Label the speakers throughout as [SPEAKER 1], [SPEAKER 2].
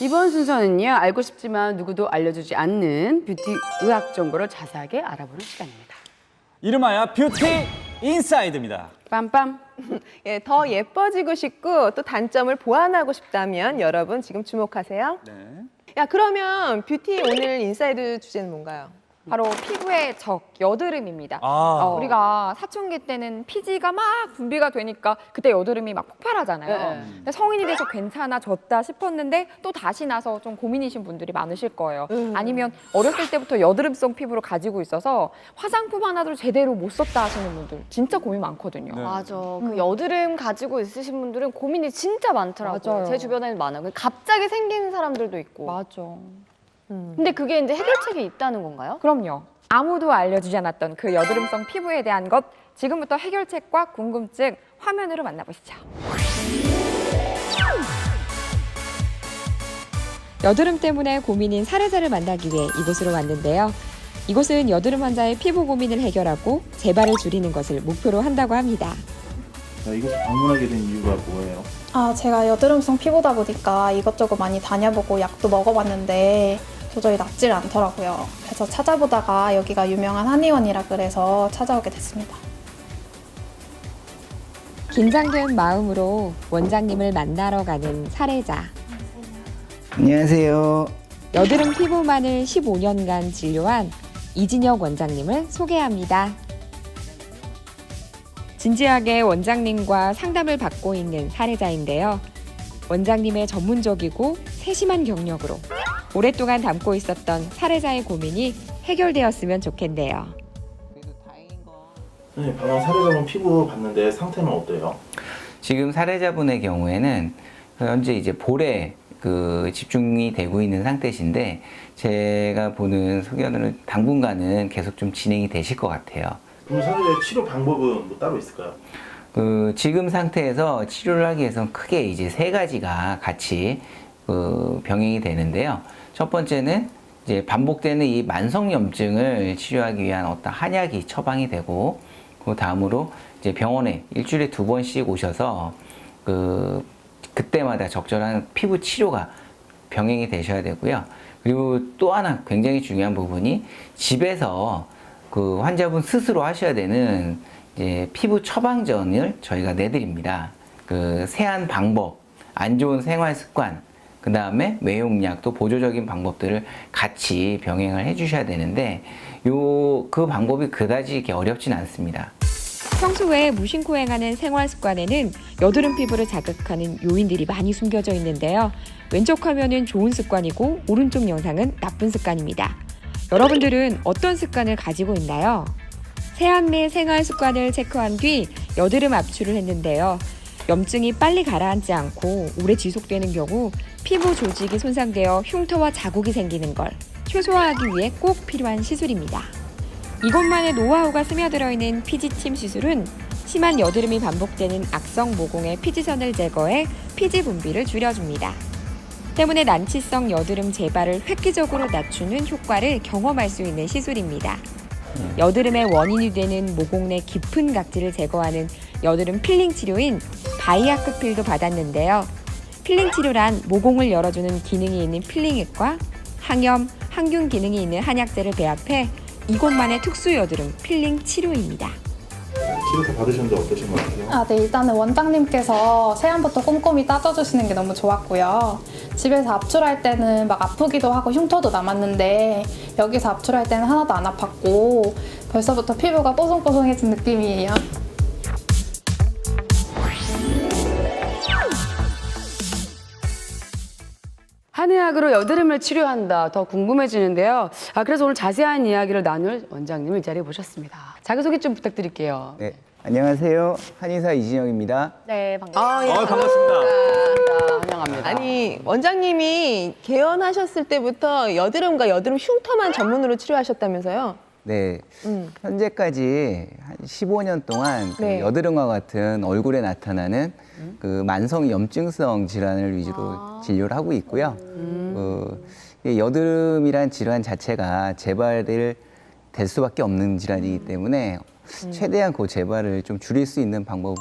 [SPEAKER 1] 이번 순서는요 알고 싶지만 누구도 알려주지 않는 뷰티 의학 정보를 자세하게 알아보는 시간입니다.
[SPEAKER 2] 이름하여 뷰티 인사이드입니다.
[SPEAKER 1] 빰빰.
[SPEAKER 3] 예, 더 예뻐지고 싶고 또 단점을 보완하고 싶다면 여러분 지금 주목하세요.
[SPEAKER 2] 네.
[SPEAKER 3] 야 그러면 뷰티 오늘 인사이드 주제는 뭔가요?
[SPEAKER 4] 바로 피부의 적, 여드름입니다.
[SPEAKER 2] 아.
[SPEAKER 4] 어, 우리가 사춘기 때는 피지가 막 분비가 되니까 그때 여드름이 막 폭발하잖아요.
[SPEAKER 1] 네.
[SPEAKER 4] 근데 성인이 돼서 괜찮아졌다 싶었는데 또 다시 나서 좀 고민이신 분들이 많으실 거예요.
[SPEAKER 3] 음.
[SPEAKER 4] 아니면 어렸을 때부터 여드름성 피부를 가지고 있어서 화장품 하나도 제대로 못 썼다 하시는 분들 진짜 고민 많거든요.
[SPEAKER 2] 네.
[SPEAKER 5] 맞아. 그 여드름 가지고 있으신 분들은 고민이 진짜 많더라고요.
[SPEAKER 4] 맞아요.
[SPEAKER 5] 제 주변에는 많아요. 갑자기 생긴 사람들도 있고.
[SPEAKER 4] 맞아.
[SPEAKER 5] 근데 그게 이제 해결책이 있다는 건가요?
[SPEAKER 4] 그럼요. 아무도 알려주지 않았던 그 여드름성 피부에 대한 것 지금부터 해결책과 궁금증 화면으로 만나보시죠. 여드름 때문에 고민인 사례자를 만나기 위해 이곳으로 왔는데요. 이곳은 여드름 환자의 피부 고민을 해결하고 재발을 줄이는 것을 목표로 한다고 합니다.
[SPEAKER 6] 자, 이곳을 방문하게 된 이유가 뭐예요?
[SPEAKER 7] 아, 제가 여드름성 피부다 보니까 이것저것 많이 다녀보고 약도 먹어봤는데 도저히 낫질 않더라고요. 그래서 찾아보다가 여기가 유명한 한의원이라 그래서 찾아오게 됐습니다.
[SPEAKER 4] 긴장된 마음으로 원장님을 만나러 가는 사례자.
[SPEAKER 8] 안녕하세요.
[SPEAKER 4] 여드름 피부만을 15년간 진료한 이진혁 원장님을 소개합니다. 진지하게 원장님과 상담을 받고 있는 사례자인데요. 원장님의 전문적이고 세심한 경력으로 오랫동안 담고 있었던 사례자의 고민이 해결되었으면 좋겠네요.
[SPEAKER 6] 선생님, 방금 사례자분 피부 봤는데 상태는 어때요?
[SPEAKER 8] 지금 사례자분의 경우에는 현재 이제 볼에 그 집중이 되고 있는 상태신데 제가 보는 소견은 당분간은 계속 좀 진행이 되실 것 같아요.
[SPEAKER 6] 그럼 사례자의 치료 방법은 뭐 따로 있을까요?
[SPEAKER 8] 그 지금 상태에서 치료를 하기 위해서는 크게 이제 세 가지가 같이 그 병행이 되는데요. 첫 번째는 이제 반복되는 이 만성 염증을 치료하기 위한 어떤 한약이 처방이 되고 그 다음으로 이제 병원에 일주일에 두 번씩 오셔서 그 그때마다 적절한 피부 치료가 병행이 되셔야 되고요. 그리고 또 하나 굉장히 중요한 부분이 집에서 그 환자분 스스로 하셔야 되는 이제 피부 처방전을 저희가 내드립니다. 그 세안 방법, 안 좋은 생활 습관, 그 다음에 외용약 또 보조적인 방법들을 같이 병행을 해주셔야 되는데 요 그 방법이 그다지 이렇게 어렵진 않습니다.
[SPEAKER 4] 평소에 무심코 행하는 생활 습관에는 여드름 피부를 자극하는 요인들이 많이 숨겨져 있는데요. 왼쪽 화면은 좋은 습관이고 오른쪽 영상은 나쁜 습관입니다. 여러분들은 어떤 습관을 가지고 있나요? 세안매 생활 습관을 체크한 뒤 여드름 압출을 했는데요. 염증이 빨리 가라앉지 않고 오래 지속되는 경우 피부 조직이 손상되어 흉터와 자국이 생기는 걸 최소화하기 위해 꼭 필요한 시술입니다. 이것만의 노하우가 스며들어 있는 피지침 시술은 심한 여드름이 반복되는 악성 모공의 피지선을 제거해 피지 분비를 줄여줍니다. 때문에 난치성 여드름 재발을 획기적으로 낮추는 효과를 경험할 수 있는 시술입니다. 여드름의 원인이 되는 모공 내 깊은 각질을 제거하는 여드름 필링 치료인 바이아크 필도 받았는데요. 필링 치료란 모공을 열어주는 기능이 있는 필링액과 항염, 항균 기능이 있는 한약재를 배합해 이곳만의 특수 여드름 필링 치료입니다.
[SPEAKER 6] 치료 다 받으셨는데 어떠신 것 같아요?
[SPEAKER 7] 아, 네. 일단은 원장님께서 세안부터 꼼꼼히 따져주시는 게 너무 좋았고요. 집에서 압출할 때는 막 아프기도 하고 흉터도 남았는데 여기서 압출할 때는 하나도 안 아팠고 벌써부터 피부가 뽀송뽀송해진 느낌이에요.
[SPEAKER 1] 한의학으로 여드름을 치료한다. 더 궁금해지는데요. 아, 그래서 오늘 자세한 이야기를 나눌 원장님을 이 자리에 모셨습니다. 자기소개 좀 부탁드릴게요.
[SPEAKER 8] 네, 안녕하세요. 한의사 이진영입니다.
[SPEAKER 5] 네, 반갑습니다.
[SPEAKER 1] 아, 예,
[SPEAKER 2] 어, 반갑습니다.
[SPEAKER 1] 반갑습니다. 환영합니다.
[SPEAKER 3] 아니 원장님이 개원하셨을 때부터 여드름과 여드름 흉터만 전문으로 치료하셨다면서요?
[SPEAKER 8] 네,
[SPEAKER 3] 음.
[SPEAKER 8] 현재까지 한 15년 동안 그
[SPEAKER 3] 네.
[SPEAKER 8] 여드름과 같은 얼굴에 나타나는 그 만성 염증성 질환을 위주로 진료를 하고 있고요. 그이 여드름이란 질환 자체가 재발을 될 수밖에 없는 질환이기 때문에 최대한 그 재발을 좀 줄일 수 있는 방법을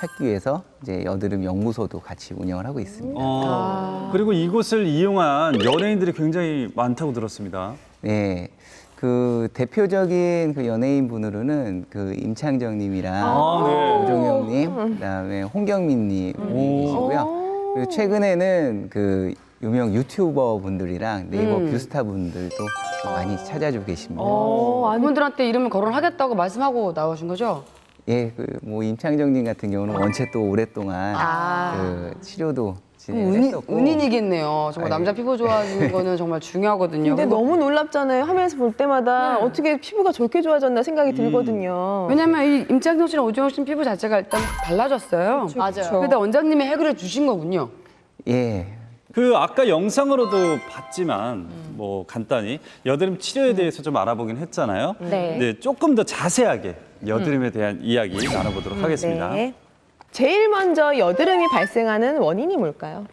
[SPEAKER 8] 찾기 위해서 이제 여드름 연구소도 같이 운영을 하고 있습니다.
[SPEAKER 2] 어, 그리고 이곳을 이용한 연예인들이 굉장히 많다고 들었습니다.
[SPEAKER 8] 네. 그 대표적인 그 연예인 분으로는 그 임창정님이랑
[SPEAKER 2] 아, 네.
[SPEAKER 8] 오종영님, 그다음에 홍경민님 계시고요. 그리고 최근에는 그 유명 유튜버 분들이랑 네이버
[SPEAKER 1] 음.
[SPEAKER 8] 뷰스타 분들도 많이 찾아주고 계십니다.
[SPEAKER 1] 어, 그분들한테 이름을 거론하겠다고 말씀하고 나오신 거죠?
[SPEAKER 8] 예, 그 뭐 임창정님 같은 경우는 원체 또 오랫동안
[SPEAKER 1] 아.
[SPEAKER 8] 그 치료도 진행을
[SPEAKER 1] 은인,
[SPEAKER 8] 했었고
[SPEAKER 1] 은인이겠네요. 정말
[SPEAKER 8] 아니.
[SPEAKER 1] 남자 피부 좋아지는 거는 정말 중요하거든요.
[SPEAKER 3] 근데
[SPEAKER 1] 그리고
[SPEAKER 3] 너무 놀랍잖아요. 화면에서 볼 때마다
[SPEAKER 1] 네.
[SPEAKER 3] 어떻게 피부가 저렇게 좋아졌나 생각이 들거든요.
[SPEAKER 1] 왜냐면 이 임창정 씨랑 오정혁 씨 피부 자체가 일단 달라졌어요.
[SPEAKER 5] 맞아요.
[SPEAKER 1] 그러다 원장님이 해결해 주신 거군요.
[SPEAKER 8] 예,
[SPEAKER 2] 그 아까 영상으로도 봤지만 뭐 간단히 여드름 치료에 대해서 좀 알아보긴 했잖아요.
[SPEAKER 5] 네.
[SPEAKER 2] 조금 더 자세하게 여드름에 대한 이야기 나눠보도록 하겠습니다.
[SPEAKER 3] 네. 제일 먼저 여드름이 발생하는 원인이 뭘까요?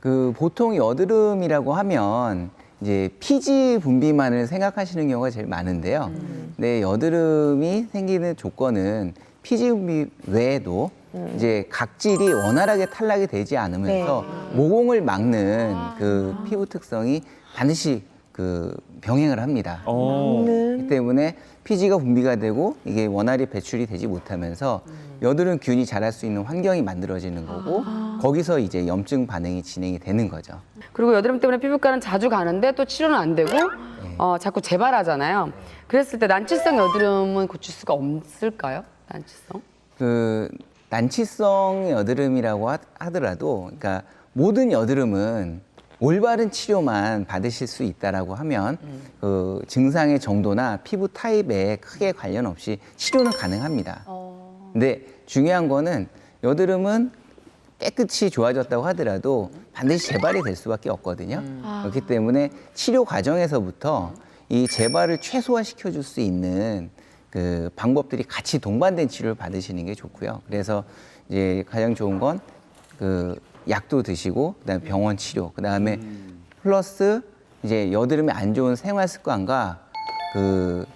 [SPEAKER 8] 그 보통 여드름이라고 하면 이제 피지 분비만을 생각하시는 경우가 제일 많은데요. 근데 여드름이 생기는 조건은 피지 분비 외에도 이제 각질이 원활하게 탈락이 되지 않으면서 모공을 막는 그 피부 특성이 반드시 그 병행을 합니다.
[SPEAKER 2] 어.
[SPEAKER 8] 그렇기 때문에 피지가 분비가 되고 이게 원활히 배출이 되지 못하면서 여드름 균이 자랄 수 있는 환경이 만들어지는 거고 거기서 이제 염증 반응이 진행이 되는 거죠.
[SPEAKER 1] 그리고 여드름 때문에 피부과는 자주 가는데 또 치료는 안 되고 어, 자꾸 재발하잖아요. 그랬을 때 난치성 여드름은 고칠 수가 없을까요? 난치성?
[SPEAKER 8] 그 난치성 여드름이라고 하- 하더라도 그러니까 모든 여드름은 올바른 치료만 받으실 수 있다라고 하면 그 증상의 정도나 피부 타입에 크게 관련 없이 치료는 가능합니다. 근데 중요한 거는 여드름은 깨끗이 좋아졌다고 하더라도 반드시 재발이 될 수밖에 없거든요. 그렇기 때문에 치료 과정에서부터 이 재발을 최소화시켜 줄 수 있는 그 방법들이 같이 동반된 치료를 받으시는 게 좋고요. 그래서 이제 가장 좋은 건그 약도 드시고 그다음에 병원 치료, 그다음에 플러스 이제 여드름에 안 좋은 생활 습관과 그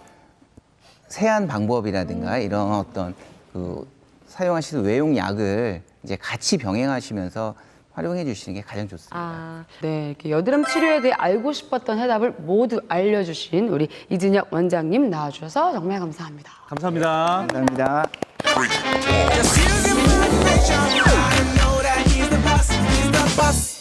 [SPEAKER 8] 세안 방법이라든가 이런 어떤 그 사용하시는 외용 약을 이제 같이 병행하시면서 활용해 주시는 게 가장 좋습니다.
[SPEAKER 1] 아, 네. 이렇게 여드름 치료에 대해 알고 싶었던 해답을 모두 알려주신 우리 이진혁 원장님 나와주셔서 정말 감사합니다.
[SPEAKER 2] 감사합니다.
[SPEAKER 8] 감사합니다.
[SPEAKER 9] pass, it's the pass.